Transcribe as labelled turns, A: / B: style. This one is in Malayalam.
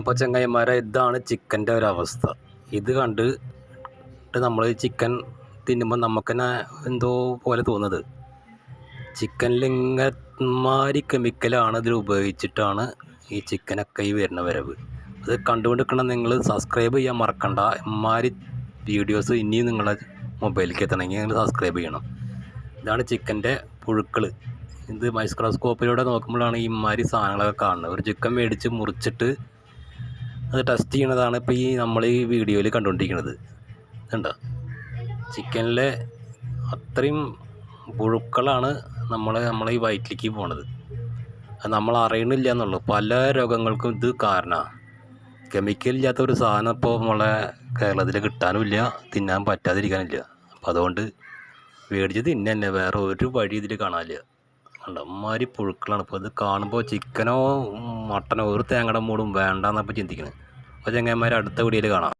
A: അപ്പോൾ ചങ്ങായിമാരെ ഇതാണ് ചിക്കന്റെ ഒരവസ്ഥ. ഇത് കണ്ട് നമ്മൾ ചിക്കൻ തിന്നുമ്പോൾ നമുക്ക് തന്നെ എന്തോ പോലെ തോന്നുന്നത്. ചിക്കനിൽ ഇങ്ങന്മാരി കെമിക്കലാണ് ഇതിൽ ഉപയോഗിച്ചിട്ടാണ് ഈ ചിക്കനൊക്കെ ഈ വരുന്ന വരവ്. അത് കണ്ടുകൊണ്ടിരിക്കണം നിങ്ങൾ സബ്സ്ക്രൈബ് ചെയ്യാൻ മറക്കണ്ട. ഇമാരി വീഡിയോസ് ഇനിയും നിങ്ങളുടെ മൊബൈലിലേക്ക് എത്തണമെങ്കിൽ നിങ്ങൾ സബ്സ്ക്രൈബ് ചെയ്യണം. ഇതാണ് ചിക്കന്റെ പുഴുക്കൾ ഇത് മൈക്രോസ്കോപ്പിലൂടെ നോക്കുമ്പോഴാണ് ഈ ഇമാരി സാധനങ്ങളൊക്കെ കാണുന്നത്. ഒരു ചിക്കൻ മേടിച്ച് മുറിച്ചിട്ട് അത് ടെസ്റ്റ് ചെയ്യണതാണ് ഇപ്പോൾ ഈ നമ്മൾ ഈ വീഡിയോയിൽ കണ്ടുകൊണ്ടിരിക്കുന്നത് കണ്ടോ? ചിക്കനിലെ അത്രയും പുഴുക്കളാണ് നമ്മൾ നമ്മളെ ഈ വയറ്റിലേക്ക് പോണത്. അത് നമ്മൾ അറിയണില്ല എന്നുള്ളൂ. പല രോഗങ്ങൾക്കും ഇത് കാരണമാണ് കെമിക്കൽ ഇല്ലാത്ത ഒരു സാധനം ഇപ്പോൾ നമ്മളെ കേരളത്തിൽ കിട്ടാനുമില്ല തിന്നാൻ പറ്റാതിരിക്കാനില്ല. അപ്പോൾ അതുകൊണ്ട് മേടിച്ച് തന്നെ വേറെ ഒരു വഴി ഇതിൽ കാണാനില്ല. അമ്മാതിരി പുഴുക്കളാണ്. ഇപ്പോൾ ഇത് കാണുമ്പോൾ ചിക്കനോ മട്ടനോ ഒരു തേങ്ങയുടെ മൂടും വേണ്ടെന്നപ്പോൾ ചിന്തിക്കുന്നത് അപ്പോൾ ചെങ്ങന്മാർ അടുത്ത വീഡിയോയിൽ കാണാം.